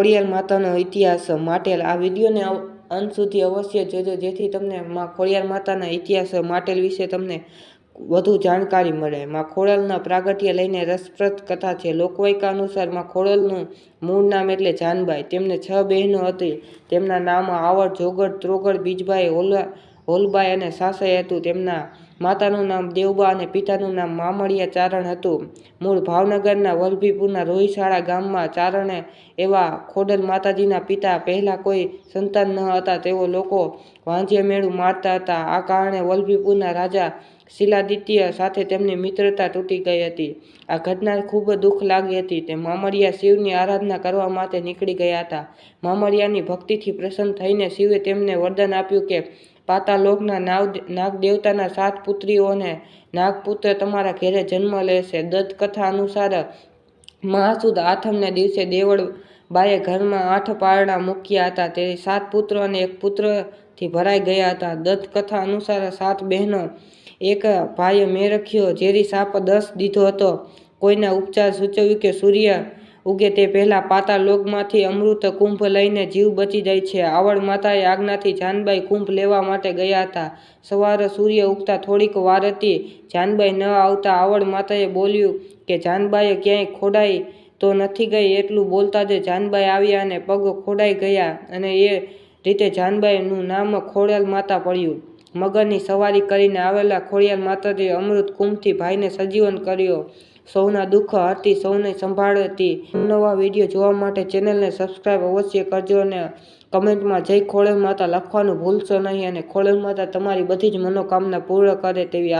ખોડિયાર માતાનો ઇતિહાસ માટેલ આ વિડીયોને અંત સુધી અવશ્ય જોજો, જેથી તમને માં ખોડિયાર માતાના ઇતિહાસ માટેલ વિશે તમને વધુ જાણકારી મળે. માં ખોડલના પ્રાગટ્ય લઈને રસપ્રદ કથા છે. લોકવાયકા અનુસારમાં ખોડલનું મૂળ નામ એટલે જાનબાઈ. તેમને છ બહેનો હતી. તેમના નામ આવડ, જોગડ, ત્રોગડ બીજભાઈ હોલા હોલબાઈ અને સાસય હતું. તેમના માતાનું નામ દેવબા અને પિતાનું નામ મામળિયા ચારણ હતું. મૂળ ભાવનગરના વલભીપુરના રોહિશાળા ગામમાં ચારણે એવા ખોડલ માતાજીના પિતા પહેલાં કોઈ સંતાન ન હતા. તેઓ લોકો વાંજિયા મેળું મારતા હતા. આ કારણે વલભીપુરના રાજા શિલાદિત્ય સાથે તેમની મિત્રતા તૂટી ગઈ હતી. આ ઘટના ખૂબ દુઃખ લાગી હતી. તે મામડિયા શિવની આરાધના કરવા માટે નીકળી ગયા હતા. મામડિયાની ભક્તિથી પ્રસન્ન થઈને શિવે તેમને વરદાન આપ્યું કે પાતાલોકના નાગ, નાગદેવતાના સાત પુત્રીઓને નાગપુત્ર તમારા ઘેરે જન્મ લેશે. દત્ત કથા અનુસાર મહાસુદ આઠમને દિવસે દેવળ બાએ ઘરમાં આઠ પારણા મૂક્યા હતા. તે સાત પુત્ર અને એક પુત્રથી ભરાઈ ગયા હતા. દત્ત કથા અનુસાર સાત બહેનો, એક ભાઈએ મેરખ્યો, ઝેરી સાપ દસ દીધો હતો. કોઈના ઉપચાર સૂચવ્યું કે સૂર્ય ઉગે તે પહેલાં પાતાળ લોકમાંથી અમૃત કુંભ લઈને જીવ બચી જાય છે. આવડ માતાએ આજ્ઞાથી જાનબાઈ કુંભ લેવા માટે ગયા હતા. સવારે સૂર્ય ઉગતા થોડીક વાર હતી. જાનબાઈ ન આવતા આવડ માતાએ બોલ્યું કે, જાનબાઈએ ક્યાંય ખોડાઈ તો નથી ગઈ? એટલું બોલતા જ જાનબાઈ આવ્યા અને પગ ખોડાઈ ગયા અને એ રીતે જાનબાઈનું નામ ખોડલ માતા પડ્યું. મગરની સવારી કરીને આવેલા ખોડિયાલ માતાજીએ અમૃત કુંભથી ભાઈને સજીવન કર્યો. સૌના દુઃખ હરતી સૌને સંભાળતી. નવા વીડિયો જોવા માટે ચેનલને સબસ્ક્રાઈબ અવશ્ય કરજો અને કમેન્ટમાં જય ખોળે માતા લખવાનું ભૂલશો નહીં અને ખોળે માતા તમારી બધી જ મનોકામના પૂર્ણ કરે તેવી